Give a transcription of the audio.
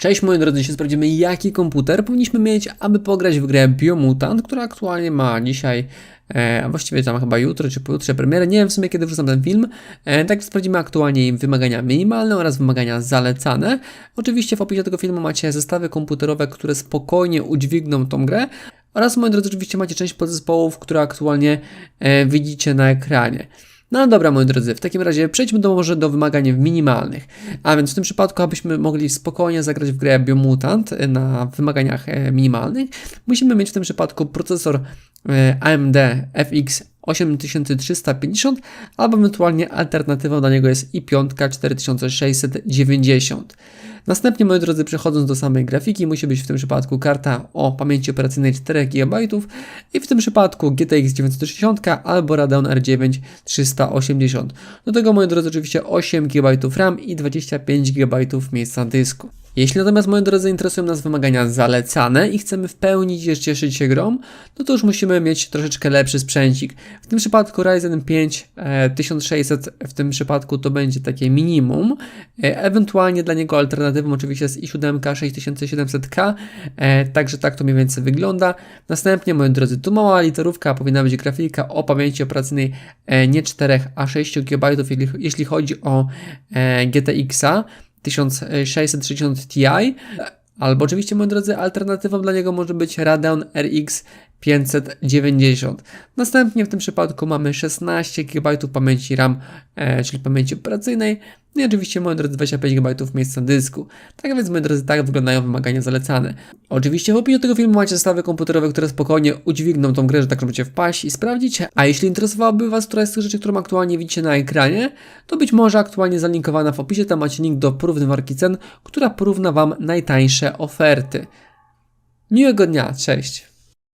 Cześć moi drodzy, dzisiaj sprawdzimy jaki komputer powinniśmy mieć, aby pograć w grę Biomutant, która aktualnie ma dzisiaj, e, właściwie tam chyba jutro czy pojutrze premierę, nie wiem w sumie kiedy wrzucam ten film. E, tak sprawdzimy aktualnie wymagania minimalne oraz wymagania zalecane. Oczywiście w opisie tego filmu macie zestawy komputerowe, które spokojnie udźwigną tą grę. Oraz moi drodzy, oczywiście macie część podzespołów, które aktualnie e, widzicie na ekranie. No dobra, moi drodzy, w takim razie przejdźmy do może do wymagań minimalnych. A więc w tym przypadku, abyśmy mogli spokojnie zagrać w grę Biomutant na wymaganiach e, minimalnych, musimy mieć w tym przypadku procesor AMD FX 8350, albo ewentualnie alternatywą dla niego jest i5 4690. Następnie, moi drodzy, przechodząc do samej grafiki, musi być w tym przypadku karta o pamięci operacyjnej 4 GB i w tym przypadku GTX 960 albo Radeon R9 380. Do tego, moi drodzy, oczywiście 8 GB RAM i 25 GB miejsca dysku. Jeśli natomiast, moi drodzy, interesują nas wymagania zalecane i chcemy w pełni cieszyć się grą, no to już musimy mieć troszeczkę lepszy sprzęcik. W tym przypadku Ryzen 5 e, 1600, w tym przypadku to będzie takie minimum. E, ewentualnie dla niego alternatywą oczywiście jest i7 6700K, e, także tak to mniej więcej wygląda. Następnie, moi drodzy, tu mała literówka, powinna być grafika o pamięci operacyjnej e, nie 4, a 6 GB, jeśli, chodzi o e, GTX-a. 1660 Ti, albo oczywiście, moi drodzy, alternatywą dla niego może być Radeon RX 590. Następnie w tym przypadku mamy 16 GB pamięci RAM, e, czyli pamięci operacyjnej, no i oczywiście, moi drodzy, 25 GB miejsca dysku. Tak więc, moi drodzy, tak wyglądają wymagania zalecane. Oczywiście w opisie tego filmu macie zestawy komputerowe, które spokojnie udźwigną tą grę, że tak możecie wpaść i sprawdzić. A jeśli interesowałaby Was któraś z tych rzeczy, którą aktualnie widzicie na ekranie, to być może aktualnie zalinkowana w opisie, tam macie link do porównywarki cen, która porówna Wam najtańsze oferty. Miłego dnia, cześć!